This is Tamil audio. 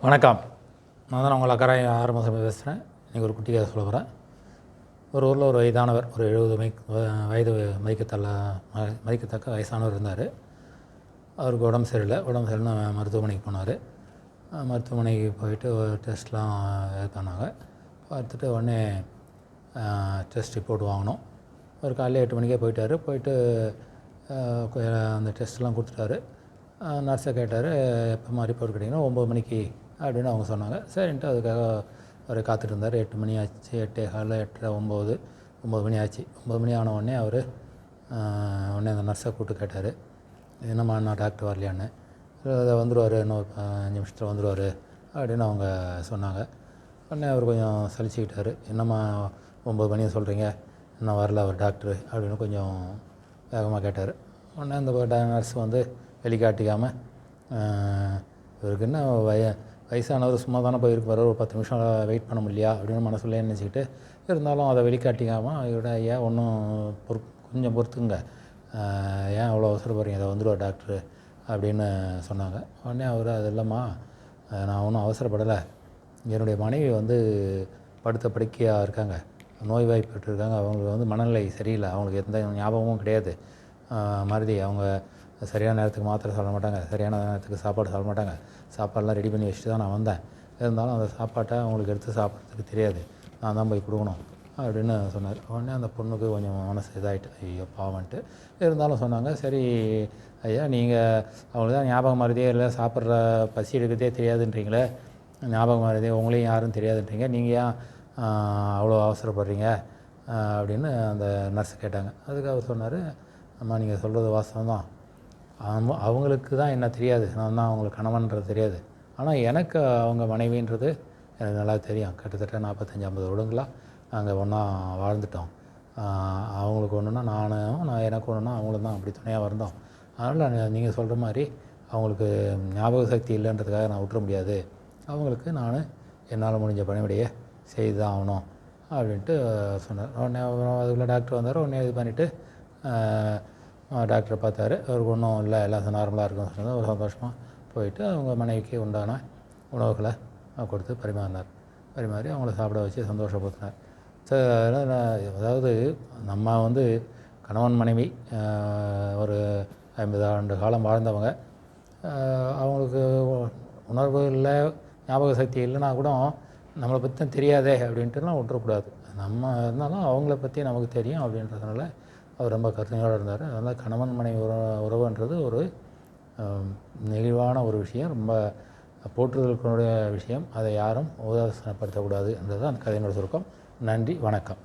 வணக்கம். நான் தான் உங்கள் அக்கறை ஆரம்ப பேசுகிறேன். இன்றைக்கி ஒரு குட்டி கதை சொல்ல போகிறேன் ஒரு ஊரில் ஒரு வயதானவர் ஒரு எழுபது மை வயது மதிக்கத்தல்ல ம- மதிக்கத்தக்க வயசானவர் இருந்தார். அவருக்கு உடம்பு சரியில்லை. உடம்பு சரியில்லை மருத்துவமனைக்கு போனார். மருத்துவமனைக்கு போயிட்டு ஒரு டெஸ்ட்லாம் இது பண்ணாங்க. பார்த்துட்டு உடனே டெஸ்ட் ரிப்போர்ட் வாங்கினோம். ஒரு காலையில் எட்டு மணிக்கே போயிட்டார். போயிட்டு அந்த டெஸ்ட்லாம் கொடுத்துட்டாரு. நர்ஸை கேட்டார் எப்போ மாதிரி ரிப்போர்ட் கிடைக்கணும்? ஒம்பது மணிக்கு அப்படின்னு அவங்க சொன்னாங்க. சரின்ட்டு அதுக்காக அவர் காத்துட்டு இருந்தார் எட்டு மணி ஆச்சு. எட்டே காலில் எட்டரை ஒம்பது ஒம்பது மணி ஆச்சு. ஒம்பது மணி ஆன உடனே அவர் உடனே அந்த நர்ஸை கூப்பிட்டு கேட்டார். என்னம்மா நான் டாக்டர் வரலையான்னு. அதை வந்துடுவார் இன்னும் அஞ்சு நிமிஷத்தில் வந்துடுவார் அப்படின்னு அவங்க சொன்னாங்க. உடனே அவர் கொஞ்சம் சலிச்சுக்கிட்டார். என்னம்மா ஒம்பது மணியை சொல்கிறீங்க இன்னும் வரல அவர் டாக்டரு அப்படின்னு கொஞ்சம் வேகமாக கேட்டார். உடனே அந்த நர்ஸ் வந்து வெளிக்காட்டிக்காமல் இவருக்கு என்ன வய வயசானவர் சும்மா தானே போயிருப்பார் ஒரு பத்து நிமிஷம் வெயிட் பண்ண முடியலையா அப்படின்னு மனசுல நினச்சிக்கிட்டு இருந்தாலும் அதை வெளிக்காட்டிக்காமல் இவட ஏன் ஒன்றும் பொறு கொஞ்சம் பொறுத்துங்க ஏன் அவ்வளோ அவசரப்படுறீங்க அதை வந்துடுவா டாக்டரு அப்படின்னு சொன்னாங்க. உடனே அவர் அது இல்லைம்மா நான் ஒன்றும் அவசரப்படலை. என்னுடைய மனைவி வந்து படுத்த படுக்கையாக இருக்காங்க. நோய்வாய்ப்பட்டு இருக்காங்க அவங்களுக்கு வந்து மனநிலை சரியில்லை. அவங்களுக்கு எந்த ஞாபகமும் கிடையாது. ஆஹ் மருதி அவங்க சரியான நேரத்துக்கு மாத்திரை சாப்பிட மாட்டாங்க. சரியான நேரத்துக்கு சாப்பாடு சாப்பிட மாட்டாங்க. சாப்பாடெலாம் ரெடி பண்ணி வச்சுட்டு தான் நான் வந்தேன். இருந்தாலும் அந்த சாப்பாட்டை அவங்களுக்கு எடுத்து சாப்பிட்றதுக்கு தெரியாது. நான் தான் போய் கொடுக்கணும். அப்படின்னு சொன்னார். உடனே அந்த பொண்ணுக்கு கொஞ்சம் மனசு இதாகிட்டு ஐயோ பாவன்ட்டு இருந்தாலும் சொன்னாங்க சரி ஐயா நீங்கள் அவங்களுக்கு தான் ஞாபகம் மருதியே இல்லை சாப்பிட்ற பசி எடுக்கிறதே தெரியாதுன்றீங்களே. ஞாபகம் மருதியே உங்களையும் யாரும் தெரியாதுன்றீங்க. நீங்கள் ஏன் அவ்வளோ அவசரப்படுறீங்க? அப்படின்னு அந்த நர்ஸ் கேட்டாங்க. அதுக்கு அவர் சொன்னார் அம்மா நீங்கள் சொல்கிறது வாஸ்தவம் தான். அவங்க அவங்களுக்கு தான் என்ன தெரியாது. நான் தான் அவங்களுக்கு கணவன்றது தெரியாது. ஆனால் எனக்கு அவங்க மனைவின்றது எனக்கு நல்லா தெரியும். கிட்டத்தட்ட நாற்பத்தஞ்சு ஐம்பது வருடங்களாக நாங்கள் ஒன்றா வாழ்ந்துட்டோம் அவங்களுக்கு ஒன்றுனா நானும் நான் எனக்கு ஒன்றுனா அவங்களும் தான் அப்படி துணையாக இருந்தோம் அதனால் நீங்கள் சொல்கிற மாதிரி அவங்களுக்கு ஞாபக சக்தி இல்லைன்றதுக்காக நான் விட்டுற முடியாது. அவங்களுக்கு நான் என்னால் முடிஞ்ச பணிவிடையை செய்து தான் ஆகணும் அப்படின்ட்டு சொன்னார். உடனே அப்புறம் அதுக்குள்ளே டாக்டர் வந்தார். உடனே இது பண்ணிவிட்டு டாக்டரை பார்த்தாரு. அவருக்கு ஒன்றும் இல்லை எல்லாம் நார்மலாக இருக்குன்னு சொன்னது ஒரு சந்தோஷமாக போயிட்டு அவங்க மனைவிக்கு உண்டான உணவுகளை கொடுத்து பரிமாறினார். பரிமாறி அவங்கள சாப்பிட வச்சு சந்தோஷப்படுத்தினார். அதாவது நம்ம வந்து கணவன் மனைவி ஒரு ஐம்பது ஆண்டு காலம் வாழ்ந்தவங்க அவங்களுக்கு உணர்வு இல்லை ஞாபக சக்தி இல்லைன்னா கூட நம்மளை பற்றி தான் தெரியாதே அப்படின்ட்டுலாம் விட்டுறக்கூடாது. நம்ம இருந்தாலும் அவங்கள பற்றி நமக்கு தெரியும் அப்படின்றதுனால அவர் ரொம்ப கருணையோடு இருந்தார். அதனால் கணவன் மனைவி உற உறவுன்றது ஒரு நெகிழ்வான ஒரு விஷயம். ரொம்ப போற்றுதலுக்குடைய விஷயம். அதை யாரும் உதாசனப்படுத்தக்கூடாது. என்றது அந்த கதையினோட சுருக்கம். நன்றி. வணக்கம்.